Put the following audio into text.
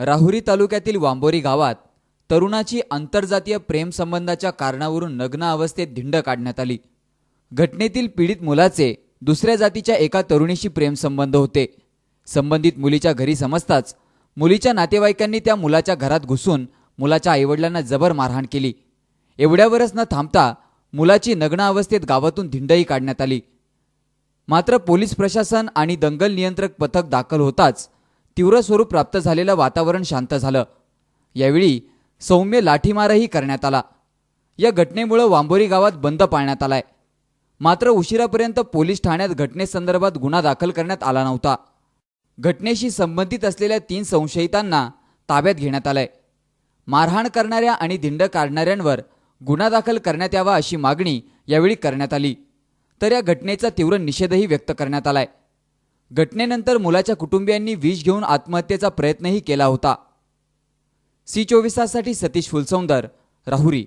राहुरी तालुक्यातील वांबोरी गावात तरुणाची आंतरजातीय प्रेमसंबंधाच्या कारणावरून नग्न अवस्थेत धिंड काढण्यात आली. घटनेतील पीडित मुलाचे दुसऱ्या जातीच्या एका तरुणीशी प्रेमसंबंध होते. संबंधित मुलीच्या घरी समजताच मुलीच्या नातेवाईकांनी त्या मुलाच्या घरात घुसून मुलाच्या आईवडिलांना जबर मारहाण केली. एवढ्यावरच न थांबता मुलाची नग्न अवस्थेत गावातून धिंडही काढण्यात आली. मात्र पोलीस प्रशासन आणि दंगल नियंत्रक पथक दाखल होताच तीव्र स्वरूप प्राप्त झालेलं वातावरण शांत झालं. यावेळी सौम्य लाठीमारही करण्यात आला. या घटनेमुळं वांबोरी गावात बंद पाळण्यात आलाय. मात्र उशिरापर्यंत पोलीस ठाण्यात घटनेसंदर्भात गुन्हा दाखल करण्यात आला नव्हता. घटनेशी संबंधित असलेल्या तीन संशयितांना ताब्यात घेण्यात आलंय. मारहाण करणाऱ्या आणि धिंड काढणाऱ्यांवर गुन्हा दाखल करण्यात यावा अशी मागणी यावेळी करण्यात आली. तर या घटनेचा तीव्र निषेधही व्यक्त करण्यात आलाय. घटनेनंतर मुलाच्या कुटुंबियांनी विष घेऊन आत्महत्येचा प्रयत्नही केला होता. सी चोवीस ताससाठी सतीश फुलसौंदर राहुरी.